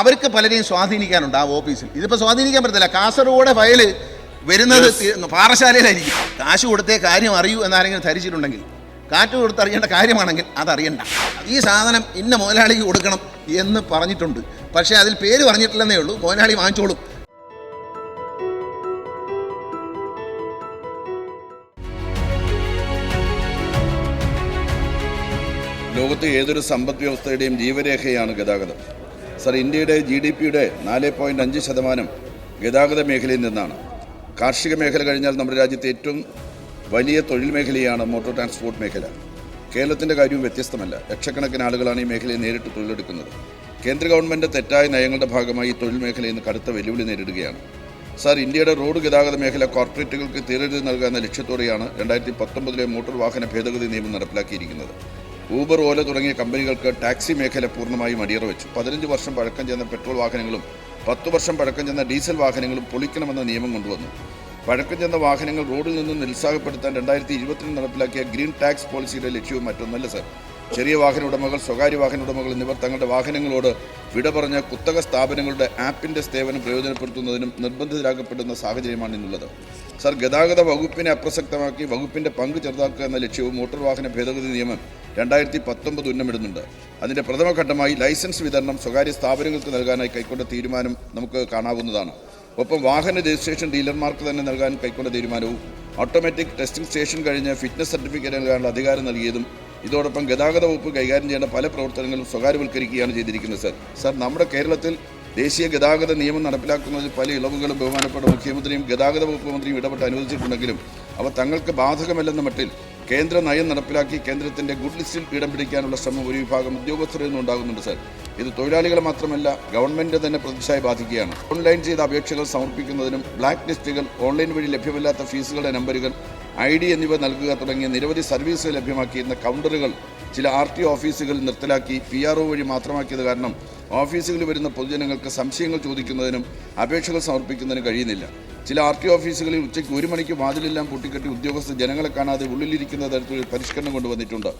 അവർക്ക് പലരെയും സ്വാധീനിക്കാനുണ്ട് ആ ഓഫീസിൽ. ഇതിപ്പോൾ സ്വാധീനിക്കാൻ പറ്റത്തില്ല. കാസർഗോഡ് ഫയൽ വരുന്നത് പാറശാലയിലായിരിക്കും. കാശ് കൊടുത്തേ കാര്യം അറിയൂ എന്നാരെങ്കിലും ധരിച്ചിട്ടുണ്ടെങ്കിൽ കാറ്റ് കൊടുത്ത് അറിയേണ്ട കാര്യമാണെങ്കിൽ അതറിയണ്ട. ഈ സാധനം ഇന്ന മുതലാളിക്ക് കൊടുക്കണം എന്ന് പറഞ്ഞിട്ടുണ്ട്. പക്ഷേ അതിൽ പേര് പറഞ്ഞിട്ടില്ലെന്നേ ഉള്ളൂ. മുതലാളി വാങ്ങിച്ചോളും. ലോകത്തെ ഏതൊരു സമ്പദ് വ്യവസ്ഥയുടെയും ജീവരേഖയാണ് ഗതാഗതം. സർ ഇന്ത്യയുടെ ജി ഡി പിയുടെ നാല് പോയിന്റ് അഞ്ച് ശതമാനം ഗതാഗത മേഖലയിൽ നിന്നാണ്. കാർഷിക മേഖല കഴിഞ്ഞാൽ നമ്മുടെ രാജ്യത്തെ ഏറ്റവും വലിയ തൊഴിൽ മേഖലയാണ് മോട്ടോർ ട്രാൻസ്പോർട്ട് മേഖല. കേരളത്തിന്റെ കാര്യവും വ്യത്യസ്തമല്ല. ലക്ഷക്കണക്കിന് ആളുകളാണ് ഈ മേഖലയെ നേരിട്ട് തൊഴിലെടുക്കുന്നത്. കേന്ദ്ര ഗവൺമെന്റ് തെറ്റായ നയങ്ങളുടെ ഭാഗമായി തൊഴിൽ മേഖല ഇന്ന് കടുത്ത വെല്ലുവിളി നേരിടുകയാണ്. സാർ ഇന്ത്യയുടെ റോഡ് ഗതാഗത മേഖല കോർപ്പറേറ്റുകൾക്ക് തീരരുത് നൽകാവുന്ന ലക്ഷ്യത്തോടെയാണ് രണ്ടായിരത്തി പത്തൊമ്പതിലെ മോട്ടോർ വാഹന ഭേദഗതി നിയമം നടപ്പിലാക്കിയിരിക്കുന്നത്. ഊബർ ഓല തുടങ്ങിയ കമ്പനികൾക്ക് ടാക്സി മേഖല പൂർണമായും അടിയറ വെച്ചു. പതിനഞ്ച് വർഷം പഴക്കം ചെന്ന പെട്രോൾ വാഹനങ്ങളും പത്ത് വർഷം പഴക്കം ചെന്ന ഡീസൽ വാഹനങ്ങളും പൊളിക്കണമെന്ന നിയമം കൊണ്ടുവന്നു. പഴക്കം ചെന്ന വാഹനങ്ങൾ റോഡിൽ നിന്ന് നിരുത്സാഹപ്പെടുത്താൻ രണ്ടായിരത്തി ഇരുപത്തിരണ്ട് നടപ്പിലാക്കിയ ഗ്രീൻ ടാക്സ് പോളിസിയുടെ ലക്ഷ്യവും മറ്റൊന്നല്ല സർ. ചെറിയ വാഹന ഉടമകൾ സ്വകാര്യ വാഹന ഉടമകൾ എന്നിവർ തങ്ങളുടെ വാഹനങ്ങളോട് വിട പറഞ്ഞ കുത്തക സ്ഥാപനങ്ങളുടെ ആപ്പിന്റെ സേവനം പ്രയോജനപ്പെടുത്തുന്നതിനും നിർബന്ധിതരാക്കപ്പെടുന്ന സാഹചര്യമാണ് ഇന്നുള്ളത്. സർ ഗതാഗത വകുപ്പിനെ അപ്രസക്തമാക്കി വകുപ്പിന്റെ പങ്ക് ചെറുതാക്കുക എന്ന ലക്ഷ്യവും മോട്ടോർ വാഹന ഭേദഗതി നിയമം രണ്ടായിരത്തി പത്തൊമ്പത് ഉന്നമിടുന്നുണ്ട്. അതിന്റെ പ്രഥമ ഘട്ടമായി ലൈസൻസ് വിതരണം സ്വകാര്യ സ്ഥാപനങ്ങൾക്ക് നൽകാനായി കൈക്കൊണ്ട തീരുമാനം നമുക്ക് കാണാവുന്നതാണ്. ഒപ്പം വാഹന രജിസ്ട്രേഷൻ ഡീലർമാർക്ക് തന്നെ നൽകാൻ കൈക്കൊണ്ട തീരുമാനവും ഓട്ടോമാറ്റിക് ടെസ്റ്റിംഗ് സ്റ്റേഷൻ കഴിഞ്ഞ് ഫിറ്റ്നസ് സർട്ടിഫിക്കറ്റ് നൽകാനുള്ള അധികാരം നൽകിയതും ഇതോടൊപ്പം ഗതാഗത വകുപ്പ് കൈകാര്യം ചെയ്യേണ്ട പല പ്രവർത്തനങ്ങളും സ്വകാര്യവൽക്കരിക്കുകയാണ് ചെയ്തിരിക്കുന്നത് സർ. സർ നമ്മുടെ കേരളത്തിൽ ദേശീയ ഗതാഗത നിയമം നടപ്പിലാക്കുന്നതിൽ പല ഇളവുകളും ബഹുമാനപ്പെട്ട മുഖ്യമന്ത്രിയും ഗതാഗത വകുപ്പ് മന്ത്രിയും ഇടപെട്ട് അനുവദിച്ചിട്ടുണ്ടെങ്കിലും അവ തങ്ങൾക്ക് ബാധകമല്ലെന്ന മട്ടിൽ കേന്ദ്ര നയം നടപ്പിലാക്കി കേന്ദ്രത്തിന്റെ ഗുഡ് ലിസ്റ്റിൽ ഇടം പിടിക്കാനുള്ള ശ്രമം ഒരു വിഭാഗം ഉദ്യോഗസ്ഥരിൽ നിന്നും ഉണ്ടാകുന്നുണ്ട് സർ. ഇത് തൊഴിലാളികളെ മാത്രമല്ല ഗവൺമെന്റ് തന്നെ പ്രതിച്ഛായ ബാധിക്കുകയാണ്. ഓൺലൈൻ ചെയ്ത അപേക്ഷകൾ സമർപ്പിക്കുന്നതിനും ബ്ലാക്ക് ലിസ്റ്റുകൾ ഓൺലൈൻ വഴി ലഭ്യമല്ലാത്ത ഫീസുകളുടെ നമ്പറുകൾ ഐ ഡി എന്നിവ നൽകുക തുടങ്ങിയ നിരവധി സർവീസുകൾ ലഭ്യമാക്കിയിരുന്ന കൗണ്ടറുകൾ ചില ആർ ടി ഓഫീസുകൾ നിർത്തലാക്കി പി ആർ ഒ വഴി മാത്രമാക്കിയത് കാരണം ഓഫീസുകളിൽ വരുന്ന പൊതുജനങ്ങൾക്ക് സംശയങ്ങൾ ചോദിക്കുന്നതിനും അപേക്ഷകൾ സമർപ്പിക്കുന്നതിനും കഴിയുന്നില്ല. ചില ആർ ടി ഓഫീസുകളിൽ ഉച്ചയ്ക്ക് ഒരു മണിക്ക് വാതിലെല്ലാം പൊട്ടിക്കെട്ടി ഉദ്യോഗസ്ഥർ ജനങ്ങളെ കാണാതെ ഉള്ളിലിരിക്കുന്ന തരത്തിൽ പരിഷ്കരണം കൊണ്ടുവന്നിട്ടുണ്ട്.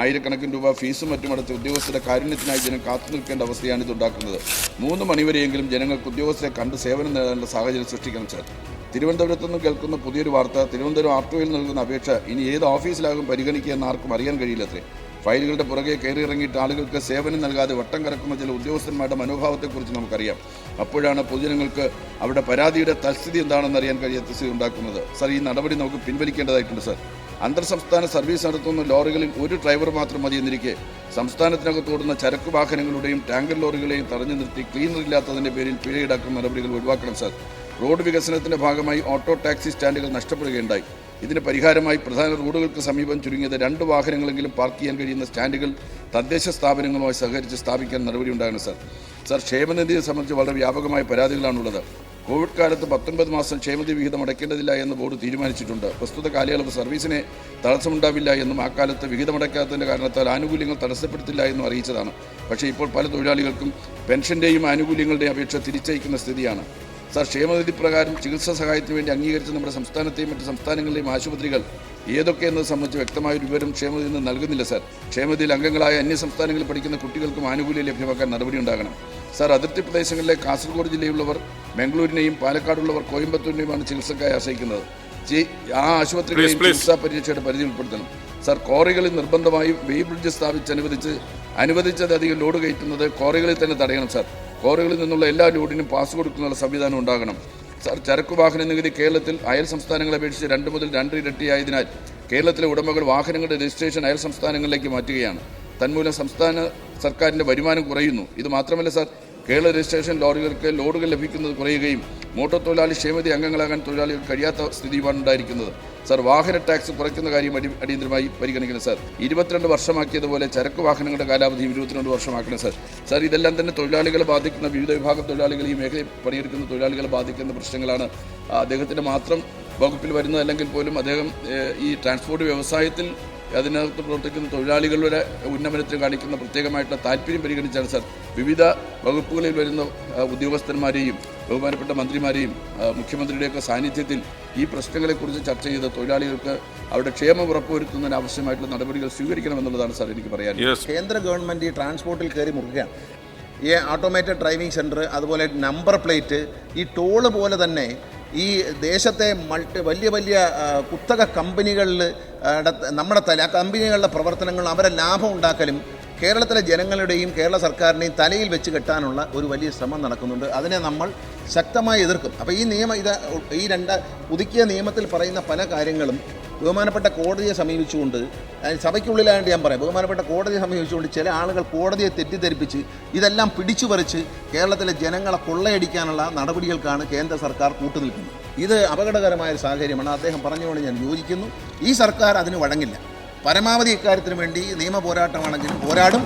ആയിരക്കണക്കിന് രൂപ ഫീസും മറ്റും അടച്ച് ഉദ്യോഗസ്ഥരുടെ കാരുണ്യത്തിനായി ജനം കാത്തു നിൽക്കേണ്ട അവസ്ഥയാണ് ഇതുണ്ടാക്കുന്നത് മൂന്ന് മണിവരെയെങ്കിലും ജനങ്ങൾക്ക് ഉദ്യോഗസ്ഥരെ കണ്ട് സേവനം നേടാനുള്ള സാഹചര്യം സൃഷ്ടിക്കണം സാർ. തിരുവനന്തപുരത്തു നിന്ന് കേൾക്കുന്ന പുതിയൊരു വാർത്ത തിരുവനന്തപുരം ആർ ടി ഒയിൽ നൽകുന്ന അപേക്ഷ ഇനി ഏത് ഓഫീസിലാകും പരിഗണിക്കുക എന്ന് ആർക്കും അറിയാൻ കഴിയില്ലത്രേ. ഫയലുകളുടെ പുറകെ കയറിയിറങ്ങിയിട്ട് ആളുകൾക്ക് സേവനം നൽകാതെ വട്ടം കറക്കുന്ന ചില ഉദ്യോഗസ്ഥന്മാരുടെ മനോഭാവത്തെക്കുറിച്ച് നമുക്കറിയാം. അപ്പോഴാണ് പൊതുജനങ്ങൾക്ക് അവിടെ പരാതിയുടെ തൽസ്ഥിതി എന്താണെന്ന് അറിയാൻ കഴിയാത്ത സ്ഥിതി ഉണ്ടാക്കുന്നത്. സർ ഈ നടപടി നമുക്ക് പിൻവലിക്കേണ്ടതായിട്ടുണ്ട് സർ. അന്തർ സംസ്ഥാന സർവീസ് നടത്തുന്ന ലോറികളിൽ ഒരു ഡ്രൈവർ മാത്രം മതി എന്നിരിക്കെ സംസ്ഥാനത്തിനകത്ത് ഓടുന്ന ചരക്ക് വാഹനങ്ങളുടെയും ടാങ്കർ ലോറികളെയും തടഞ്ഞു നിർത്തി ക്ലീനർ ഇല്ലാത്തതിന്റെ പേരിൽ പിഴ ഈടാക്കുന്ന നടപടികൾ ഒഴിവാക്കണം സർ. റോഡ് വികസനത്തിന്റെ ഭാഗമായി ഓട്ടോ ടാക്സി സ്റ്റാൻഡുകൾ നഷ്ടപ്പെടുകയുണ്ടായി. ഇതിന് പരിഹാരമായി പ്രധാന റോഡുകൾക്ക് സമീപം ചുരുങ്ങിയത് രണ്ട് വാഹനങ്ങളെങ്കിലും പാർക്ക് ചെയ്യാൻ കഴിയുന്ന സ്റ്റാൻഡുകൾ തദ്ദേശ സ്ഥാപനങ്ങളുമായി സഹകരിച്ച് സ്ഥാപിക്കാൻ നടപടി ഉണ്ടാകണം സാർ. സർ ക്ഷേമനിധിയെ സംബന്ധിച്ച് വളരെ വ്യാപകമായ പരാതികളാണുള്ളത്. കോവിഡ് കാലത്ത് പത്തൊൻപത് മാസം ക്ഷേമനിധി വിഹിതം അടയ്ക്കേണ്ടതില്ല എന്ന് ബോർഡ് തീരുമാനിച്ചിട്ടുണ്ട്. പ്രസ്തുത കാലയളവ് സർവീസിനെ തടസ്സമുണ്ടാവില്ല എന്നും ആ കാലത്ത് വിഹിതമടയ്ക്കാത്തതിന്റെ കാരണത്താൽ ആനുകൂല്യങ്ങൾ തടസ്സപ്പെടുത്തില്ല എന്നും അറിയിച്ചതാണ്. പക്ഷേ ഇപ്പോൾ പല തൊഴിലാളികൾക്കും പെൻഷന്റെയും ആനുകൂല്യങ്ങളുടെയും അപേക്ഷ തിരിച്ചയക്കുന്ന സ്ഥിതിയാണ്. സാർ ക്ഷേമനിധി പ്രകാരം ചികിത്സാ സഹായത്തിന് വേണ്ടി അംഗീകരിച്ച നമ്മുടെ സംസ്ഥാനത്തെയും മറ്റ് സംസ്ഥാനങ്ങളിലെയും ആശുപത്രികൾ ഏതൊക്കെ എന്നത് സംബന്ധിച്ച് വ്യക്തമായ ഒരു വിവരം ക്ഷേമനിധി നിന്ന് നൽകുന്നില്ല സാർ. ക്ഷേമനിധിയിൽ അംഗങ്ങളായ അന്യ സംസ്ഥാനങ്ങളിൽ പഠിക്കുന്ന കുട്ടികൾക്കും ആനുകൂല്യം ലഭ്യമാക്കാൻ നടപടി ഉണ്ടാകണം. സാർ അതിർത്തി പ്രദേശങ്ങളിലെ കാസർഗോഡ് ജില്ലയിലുള്ളവർ ബാംഗ്ലൂരിനെയും പാലക്കാടുള്ളവർ കോയമ്പത്തൂരിനെയുമാണ് ചികിത്സക്കായി ആശ്രയിക്കുന്നത്. ആ please. ചികിത്സാ പരീക്ഷയുടെ പരിധി ഉൾപ്പെടുത്തണം. സാർ കോറികളിൽ നിർബന്ധമായും വെയ് ബ്രിഡ്ജ് സ്ഥാപിച്ച് അനുവദിച്ച് അനുവദിച്ചതധികം ലോഡ് കയറ്റുന്നത് കോറികളിൽ തന്നെ തടയണം സാർ. ക്വാറികളിൽ നിന്നുള്ള എല്ലാ ലോഡിനും പാസ് കൊടുക്കുന്നുള്ള സംവിധാനം ഉണ്ടാകണം. സർ ചരക്ക് വാഹന നികുതി കേരളത്തിൽ അയൽ സംസ്ഥാനങ്ങളെ അപേക്ഷിച്ച് രണ്ട് മുതൽ രണ്ട് ഇരട്ടിയായതിനാൽ കേരളത്തിലെ ഉടമകൾ വാഹനങ്ങളുടെ രജിസ്ട്രേഷൻ അയൽ സംസ്ഥാനങ്ങളിലേക്ക് മാറ്റുകയാണ്. തന്മൂലം സംസ്ഥാന സർക്കാരിന്റെ വരുമാനം കുറയുന്നു. ഇത് മാത്രമല്ല സാർ കേരള രജിസ്ട്രേഷൻ ലോറികൾക്ക് ലോഡുകൾ ലഭിക്കുന്നത് കുറയുകയും മോട്ടോർ തൊഴിലാളി ക്ഷേമതി അംഗങ്ങളാകാൻ തൊഴിലാളികൾ കഴിയാത്ത സ്ഥിതിയുമാണ് ഉണ്ടായിരിക്കുന്നത്. സാർ വാഹന ടാക്സ് കുറയ്ക്കുന്ന കാര്യം അടി അടിയന്തരമായി പരിഗണിക്കണം സാർ. ഇരുപത്തിരണ്ട് വർഷമാക്കിയതുപോലെ ചരക്ക് വാഹനങ്ങളുടെ കാലാവധി ഇരുപത്തിരണ്ട് വർഷമാക്കണം സാർ. സാർ ഇതെല്ലാം തന്നെ തൊഴിലാളികളെ ബാധിക്കുന്ന വിവിധ വിഭാഗം തൊഴിലാളികൾ ഈ മേഖലയിൽ പണിയെടുക്കുന്ന തൊഴിലാളികളെ ബാധിക്കുന്ന പ്രശ്നങ്ങളാണ്. അദ്ദേഹത്തിന്റെ മാത്രം വകുപ്പിൽ വരുന്നതല്ലെങ്കിൽ പോലും അദ്ദേഹം ഈ ട്രാൻസ്പോർട്ട് വ്യവസായത്തിൽ അതിനകത്ത് പ്രവർത്തിക്കുന്ന തൊഴിലാളികളുടെ ഉന്നമനത്തിന് കാണിക്കുന്ന പ്രത്യേകമായിട്ടുള്ള താല്പര്യം പരിഗണിച്ചാണ് സാർ. വിവിധ വകുപ്പുകളിൽ വരുന്ന ഉദ്യോഗസ്ഥന്മാരെയും ബഹുമാനപ്പെട്ട മന്ത്രിമാരെയും മുഖ്യമന്ത്രിയുടെയൊക്കെ സാന്നിധ്യത്തിൽ ഈ പ്രശ്നങ്ങളെക്കുറിച്ച് ചർച്ച ചെയ്ത് തൊഴിലാളികൾക്ക് അവരുടെ ക്ഷേമം ഉറപ്പുവരുത്തുന്നതിന് ആവശ്യമായിട്ടുള്ള നടപടികൾ സ്വീകരിക്കണമെന്നുള്ളതാണ് സാർ എനിക്ക് പറയാൻ കേന്ദ്ര ഗവൺമെന്റ് ഈ ട്രാൻസ്പോർട്ടിൽ കയറി മുറുകയാണ് ഈ ഓട്ടോമേറ്റഡ് ഡ്രൈവിംഗ് സെന്റർ അതുപോലെ നമ്പർ പ്ലേറ്റ് ഈ ടോൾ പോലെ തന്നെ ഈ ദേശത്തെ മൾട്ടി വലിയ വലിയ കുത്തക കമ്പനികളിൽ നമ്മുടെ തല കമ്പനികളുടെ പ്രവർത്തനങ്ങൾ അവരെ ലാഭം ഉണ്ടാക്കലും കേരളത്തിലെ ജനങ്ങളുടെയും കേരള സർക്കാരിനെയും തലയിൽ വെച്ച് കെട്ടാനുള്ള ഒരു വലിയ ശ്രമം നടക്കുന്നുണ്ട്. അതിനെ നമ്മൾ ശക്തമായി എതിർക്കും. അപ്പോൾ ഈ നിയമം ഇത് ഈ രണ്ട് പുതുക്കിയ നിയമത്തിൽ പറയുന്ന പല കാര്യങ്ങളും ബഹുമാനപ്പെട്ട കോടതിയെ സമീപിച്ചുകൊണ്ട് സഭയ്ക്കുള്ളിലായിട്ട് ഞാൻ പറയാം ബഹുമാനപ്പെട്ട കോടതിയെ സമീപിച്ചുകൊണ്ട് ചില ആളുകൾ കോടതിയെ തെറ്റിദ്ധരിപ്പിച്ച് ഇതെല്ലാം പിടിച്ചു പറിച്ച് കേരളത്തിലെ ജനങ്ങളെ കൊള്ളയടിക്കാനുള്ള നടപടികൾക്കാണ് കേന്ദ്ര സർക്കാർ കൂട്ടുനിൽക്കുന്നത്. ഇത് അപകടകരമായ ഒരു സാഹചര്യമാണ്. അദ്ദേഹം പറഞ്ഞുകൊണ്ട് ഞാൻ യോജിക്കുന്നു. ഈ സർക്കാർ അതിന് വഴങ്ങില്ല. പരമാവധി ഇക്കാര്യത്തിന് വേണ്ടി നിയമ പോരാട്ടമാണെങ്കിലും പോരാടും.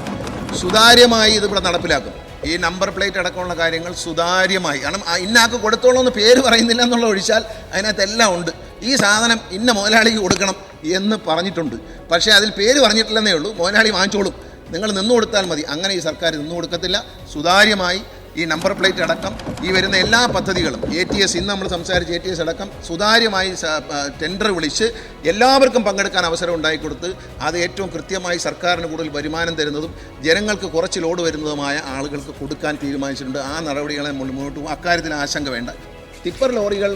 സുതാര്യമായി ഇതിവിടെ നടപ്പിലാക്കും. ഈ നമ്പർ പ്ലേറ്റ് അടക്കമുള്ള കാര്യങ്ങൾ സുതാര്യമായി. കാരണം ഇന്നാക്ക് കൊടുത്തോളൂ എന്ന് പേര് പറയുന്നില്ല എന്നുള്ള ഒഴിച്ചാൽ അതിനകത്ത് എല്ലാം ഉണ്ട്. ഈ സാധനം ഇന്ന മുതലാളിക്ക് കൊടുക്കണം എന്ന് പറഞ്ഞിട്ടുണ്ട്. പക്ഷേ അതിൽ പേര് പറഞ്ഞിട്ടില്ലെന്നേ ഉള്ളൂ. മുതലാളി വാങ്ങിച്ചോളും. നിങ്ങൾ നിന്നു കൊടുത്താൽ മതി. അങ്ങനെ ഈ സർക്കാർ നിന്നു കൊടുക്കത്തില്ല. സുതാര്യമായി ഈ നമ്പർ പ്ലേറ്റ് അടക്കം ഈ വരുന്ന എല്ലാ പദ്ധതികളും എ ടി എസ് ഇന്ന് നമ്മൾ സംസാരിച്ച എ ടി എസ് അടക്കം സുതാര്യമായി ടെൻഡർ വിളിച്ച് എല്ലാവർക്കും പങ്കെടുക്കാൻ അവസരം ഉണ്ടായിക്കൊടുത്ത് അത് ഏറ്റവും കൃത്യമായി സർക്കാരിന് കൂടുതൽ വരുമാനം തരുന്നതും ജനങ്ങൾക്ക് കുറച്ച് ലോഡ് വരുന്നതുമായ ആളുകൾക്ക് കൊടുക്കാൻ തീരുമാനിച്ചിട്ടുണ്ട്. ആ നടപടികളെ മുന്നോട്ട് അക്കാര്യത്തിൽ ആശങ്ക വേണ്ട. ടിപ്പർ ലോറികൾ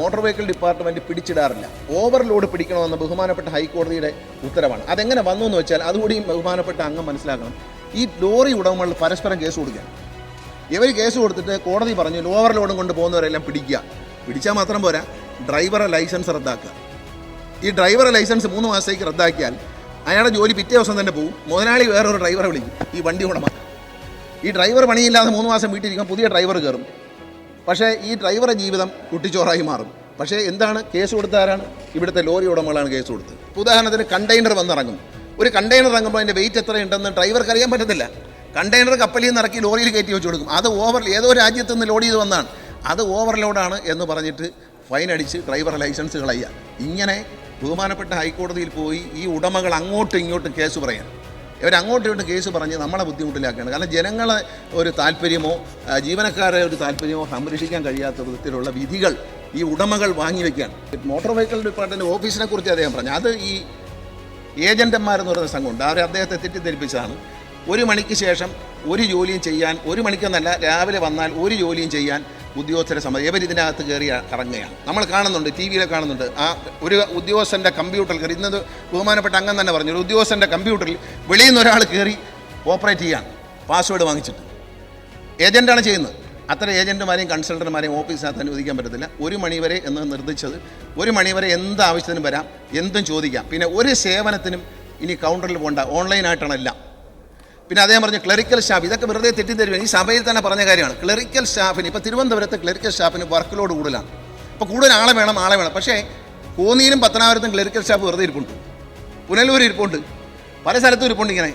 മോട്ടോർ വെഹിക്കിൾ ഡിപ്പാർട്ട്മെന്റ് പിടിച്ചിടാറില്ല. ഓവർലോഡ് പിടിക്കണമെന്ന ബഹുമാനപ്പെട്ട ഹൈക്കോടതിയുടെ ഉത്തരവാണ്. അതെങ്ങനെ വന്നു എന്ന് വെച്ചാൽ അതുകൂടി ബഹുമാനപ്പെട്ട അംഗം മനസ്സിലാക്കണം. ഈ ലോറി ഉടമകൾ പരസ്പരം കേസ് കൊടുക്കുക ഇവർ കേസ് കൊടുത്തിട്ട് കോടതി പറഞ്ഞു ലോവർ ലോഡും കൊണ്ട് പോകുന്നവരെല്ലാം പിടിക്കുക. പിടിച്ചാൽ മാത്രം പോരാ. ഡ്രൈവറെ ലൈസൻസ് റദ്ദാക്കുക. ഈ ഡ്രൈവറെ ലൈസൻസ് മൂന്ന് മാസത്തേക്ക് റദ്ദാക്കിയാൽ അയാളുടെ ജോലി പിറ്റേ ദിവസം തന്നെ പോകും മുതലാളി വേറൊരു ഡ്രൈവറെ വിളിക്കും ഈ വണ്ടി ഉടമ ഈ ഡ്രൈവർ പണിയില്ലാതെ മൂന്ന് മാസം വീട്ടിരിക്കാൻ പുതിയ ഡ്രൈവർ കയറും പക്ഷേ ഈ ഡ്രൈവറെ ജീവിതം കുട്ടിച്ചോറായി മാറും. പക്ഷേ എന്താണ്? കേസ് കൊടുത്ത ആരാണ്? ഇവിടുത്തെ ലോറി ഉടമകളാണ് കേസ് കൊടുത്തത്. ഉദാഹരണത്തിന് കണ്ടെയ്നർ വന്നിറങ്ങും. ഒരു കണ്ടെയ്നർ ഇറങ്ങുമ്പോൾ അതിന്റെ വെയിറ്റ് എത്രയുണ്ടെന്ന് ഡ്രൈവർക്ക് അറിയാൻ പറ്റത്തില്ല. കണ്ടെയ്നർ കപ്പലിൽ നിന്ന് ഇറക്കി ലോറിയിൽ കയറ്റി വെച്ച് കൊടുക്കും. അത് ഓവർ ഏതോ രാജ്യത്ത് നിന്ന് ലോഡ് ചെയ്ത് വന്നാണ്. അത് ഓവർലോഡാണ് എന്ന് പറഞ്ഞിട്ട് ഫൈൻ അടിച്ച് ഡ്രൈവർ ലൈസൻസ് കളയുക. ഇങ്ങനെ ബഹുമാനപ്പെട്ട ഹൈക്കോടതിയിൽ പോയി ഈ ഉടമകൾ അങ്ങോട്ടും ഇങ്ങോട്ടും കേസ് പറയാൻ. ഇവർ അങ്ങോട്ടും ഇങ്ങോട്ടും കേസ് പറഞ്ഞ് നമ്മളെ ബുദ്ധിമുട്ടിലാക്കുകയാണ്. കാരണം ജനങ്ങളെ ഒരു താല്പര്യമോ ജീവനക്കാരെ ഒരു താല്പര്യമോ സംരക്ഷിക്കാൻ കഴിയാത്ത വിധത്തിലുള്ള വിധികൾ ഈ ഉടമകൾ വാങ്ങിവെക്കുകയാണ് മോട്ടോർ വെഹിക്കിൾ ഡിപ്പാർട്ട്മെന്റ് ഓഫീസിനെ കുറിച്ച് അദ്ദേഹം പറഞ്ഞു. അത് ഈ ഏജന്റന്മാരെന്ന് പറയുന്ന സംഘമുണ്ട് അവർ അദ്ദേഹത്തെ തെറ്റിദ്ധരിപ്പിച്ചതാണ്. ഒരു മണിക്ക് ശേഷം ഒരു ജോലിയും ചെയ്യാൻ ഒരു മണിക്കെന്നല്ല രാവിലെ വന്നാൽ ഒരു ജോലിയും ചെയ്യാൻ ഉദ്യോഗസ്ഥരെ സമ്മതി ഇവർ ഇതിനകത്ത് കയറി കറങ്ങുകയാണ്. നമ്മൾ കാണുന്നുണ്ട് ടി വിയിൽ കാണുന്നുണ്ട്. ആ ഒരു ഉദ്യോഗസ്ഥന്റെ കമ്പ്യൂട്ടറിൽ കയറി ഇന്നത് ബഹുമാനപ്പെട്ട അംഗം തന്നെ പറഞ്ഞു ഒരു ഉദ്യോഗസ്ഥന്റെ കമ്പ്യൂട്ടറിൽ വെളിയിൽ നിന്ന് ഒരാൾ കയറി ഓപ്പറേറ്റ് ചെയ്യാൻ പാസ്വേഡ് വാങ്ങിച്ചിട്ട്. ഏജന്റാണ് ചെയ്യുന്നത്. അത്ര ഏജന്റുമാരെയും കൺസൾട്ടന്മാരെയും ഓഫീസിനകത്ത് അനുവദിക്കാൻ പറ്റത്തില്ല. ഒരു മണിവരെ എന്ന് നിർദ്ദേശിച്ചത് ഒരു മണിവരെ എന്ത് ആവശ്യത്തിനും വരാം എന്തും ചോദിക്കാം. പിന്നെ ഒരു സേവനത്തിനും ഇനി കൗണ്ടറിൽ പോകണ്ട ഓൺലൈനായിട്ടാണ് എല്ലാം. പിന്നെ അദ്ദേഹം പറഞ്ഞു ക്ലറിക്കൽ സ്റ്റാഫ് ഇതൊക്കെ വെറുതെ തെറ്റി തെറ്റിദ്ധരുവ ഈ സഭയിൽ തന്നെ പറഞ്ഞ കാര്യമാണ്. ക്ലറിക്കൽ സ്റ്റാഫിന് ഇപ്പോൾ തിരുവനന്തപുരത്ത് ക്ലറിക്കൽ സ്റ്റാഫിന് വർക്ക് ലോഡ് കൂടുതലാണ്. അപ്പോൾ കൂടുതൽ ആളെ വേണം ആളെ വേണം. പക്ഷേ കോന്നിയിലും പത്തനാപുരത്തും ക്ലറിക്കൽ സ്റ്റാഫ് വെറുതെ ഇരിപ്പുണ്ട്. പുനലൂർ ഇരിപ്പുണ്ട്. പല സ്ഥലത്തും ഇരിപ്പുണ്ട് ഇങ്ങനെ.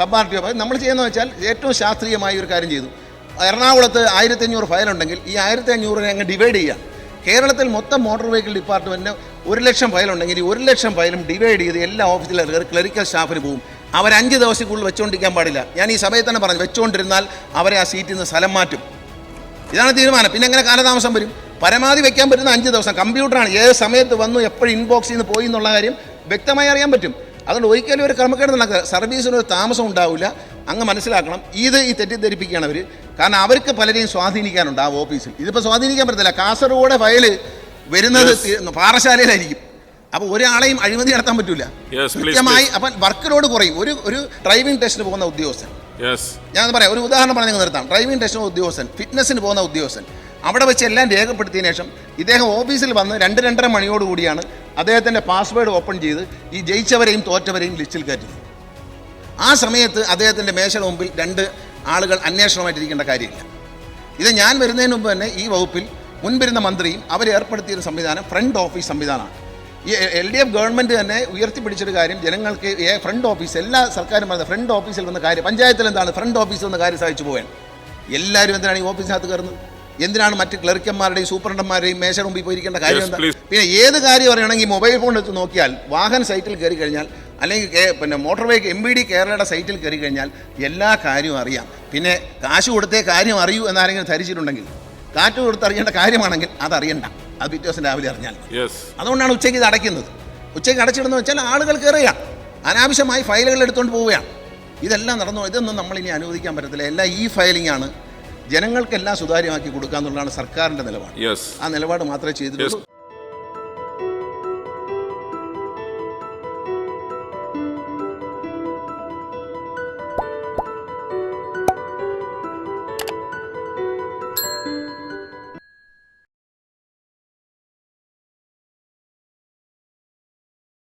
സബ് ആർ ടി ഒ നമ്മൾ ചെയ്യുന്നത് വെച്ചാൽ ഏറ്റവും ശാസ്ത്രീയമായ ഒരു കാര്യം ചെയ്തു. എറണാകുളത്ത് ആയിരത്തി അഞ്ഞൂറ് ഫയലുണ്ടെങ്കിൽ ഈ ആയിരത്തി അഞ്ഞൂറിനെ അങ്ങ് ഡിവൈഡ് ചെയ്യാം കേരളത്തിൽ മൊത്തം മോട്ടോർ വെഹിക്കിൾ ഡിപ്പാർട്ട്മെന്റിന് ഒരു ലക്ഷം ഫയലുണ്ടെങ്കിൽ ഈ ഒരു ലക്ഷം ഫയലും ഡിവൈഡ് ചെയ്ത് എല്ലാ ഓഫീസിലും ക്ലറിക്കൽ സ്റ്റാഫിന് പോകും. അഞ്ച് ദിവസത്തിനുള്ളിൽ വെച്ചുകൊണ്ടിരിക്കാൻ പാടില്ല. ഞാൻ ഈ സഭയിൽ തന്നെ പറഞ്ഞു വെച്ചുകൊണ്ടിരുന്നാൽ അവരെ ആ സീറ്റിൽ നിന്ന് സ്ഥലം മാറ്റും. ഇതാണ് തീരുമാനം. പിന്നെ എങ്ങനെ കാലതാമസം വരും? പരമാവധി വെക്കാൻ പറ്റുന്ന അഞ്ച് ദിവസം. കമ്പ്യൂട്ടറാണ് ഏത് സമയത്ത് വന്നു എപ്പോഴും ഇൻബോക്സിൽ നിന്ന് പോയി എന്നുള്ള കാര്യം വ്യക്തമായി അറിയാൻ പറ്റും. അതുകൊണ്ട് ഒരിക്കലും ഒരു ക്രമക്കേട് നടക്കുക സർവീസിന് ഒരു താമസം ഉണ്ടാവില്ല. അങ്ങ് മനസ്സിലാക്കണം. ഇത് ഈ തെറ്റിദ്ധരിപ്പിക്കുകയാണ് അവർ കാരണം അവർക്ക് പലരെയും സ്വാധീനിക്കാനുണ്ട് ആ ഓഫീസിൽ ഇതിപ്പോൾ സ്വാധീനിക്കാൻ പറ്റത്തില്ല. കാസർഗോഡ് ഫയൽ വരുന്നത് പാറശാലയിലായിരിക്കും. അപ്പോൾ ഒരാളെയും അഴിമതി നടത്താൻ പറ്റൂല. കൃത്യമായി അപ്പം വർക്ക് ലോഡ് കുറയും. ഒരു ഒരു ഡ്രൈവിംഗ് ടെസ്റ്റിന് പോകുന്ന ഉദ്യോഗസ്ഥൻ. ഞാൻ പറയാം ഒരു ഉദാഹരണം പറഞ്ഞ് നിങ്ങൾ നിർത്താം. ഡ്രൈവിംഗ് ടെസ്റ്റിന് ഉദ്യോഗസ്ഥൻ ഫിറ്റ്നസ്സിന് പോകുന്ന ഉദ്യോഗസ്ഥൻ അവിടെ വെച്ച് എല്ലാം രേഖപ്പെടുത്തിയതിനു ശേഷം ഇദ്ദേഹം ഓഫീസിൽ വന്ന് രണ്ട് രണ്ടര മണിയോടുകൂടിയാണ് അദ്ദേഹത്തിന്റെ പാസ്വേഡ് ഓപ്പൺ ചെയ്ത് ഈ ജയിച്ചവരെയും തോറ്റവരെയും ലിസ്റ്റിൽ കയറ്റുന്നത് ആ സമയത്ത് അദ്ദേഹത്തിന്റെ മേശയുടെ മുമ്പിൽ രണ്ട് ആളുകൾ അന്വേഷണമായിട്ടിരിക്കേണ്ട കാര്യമില്ല. ഇത് ഞാൻ വരുന്നതിന് മുമ്പ് തന്നെ ഈ വകുപ്പിൽ മുൻവരുന്ന മന്ത്രിയും അവരേർപ്പെടുത്തിയ സംവിധാനം ഫ്രണ്ട് ഓഫീസ് സംവിധാനമാണ്. ഈ എൽ ഡി എഫ് ഗവൺമെന്റ് തന്നെ ഉയർത്തിപ്പിടിച്ചൊരു കാര്യം ജനങ്ങൾക്ക് ഫ്രണ്ട് ഓഫീസ് എല്ലാ സർക്കാരും പറയുന്നത് ഫ്രണ്ട് ഓഫീസിൽ വന്ന കാര്യം പഞ്ചായത്തിൽ എന്താണ് ഫ്രണ്ട് ഓഫീസിൽ വന്ന കാര്യം സാധിച്ചു പോകാൻ എല്ലാവരും എന്തിനാണ് ഈ ഓഫീസിനകത്ത് കയറുന്നത്? എന്തിനാണ് മറ്റ് ക്ലർക്കന്മാരുടെയും സൂപ്രണ്ടന്മാരുടെയും മേശ മുമ്പിൽ പോയിരിക്കേണ്ട കാര്യം എന്താ? പിന്നെ ഏത് കാര്യം പറയുകയാണെങ്കിൽ മൊബൈൽ ഫോൺ എടുത്ത് നോക്കിയാൽ വാഹന സൈറ്റിൽ കയറി കഴിഞ്ഞാൽ അല്ലെങ്കിൽ പിന്നെ motor vehicle M B D കേരളയുടെ സൈറ്റിൽ കയറി കഴിഞ്ഞാൽ എല്ലാ കാര്യവും അറിയാം. പിന്നെ കാശ് കൊടുത്തേ കാര്യം അറിയൂ എന്നാരെങ്കിലും ധരിച്ചിട്ടുണ്ടെങ്കിൽ കാറ്റ് കൊടുത്ത് അറിയേണ്ട കാര്യമാണെങ്കിൽ അതറിയണ്ട അത് പിറ്റേ ദിവസം രാവിലെ അറിഞ്ഞാൽ അതുകൊണ്ടാണ് ഉച്ചയ്ക്ക് ഇത് അടയ്ക്കുന്നത്. ഉച്ചയ്ക്ക് അടച്ചിടുന്നത് വെച്ചാൽ ആളുകൾ കയറുകയാണ്. അനാവശ്യമായി ഫയലുകൾ എടുത്തുകൊണ്ട് പോവുകയാണ്. ഇതെല്ലാം നടന്നു ഇതൊന്നും നമ്മൾ ഇനി അനുവദിക്കാൻ പറ്റത്തില്ല. എല്ലാം ഈ ഫയലിംഗ് ആണ്. ജനങ്ങൾക്കെല്ലാം സുതാര്യമാക്കി കൊടുക്കുക എന്നുള്ളതാണ് സർക്കാരിന്റെ നിലപാട്. ആ നിലപാട് മാത്രമേ ചെയ്തിട്ടുള്ളൂ.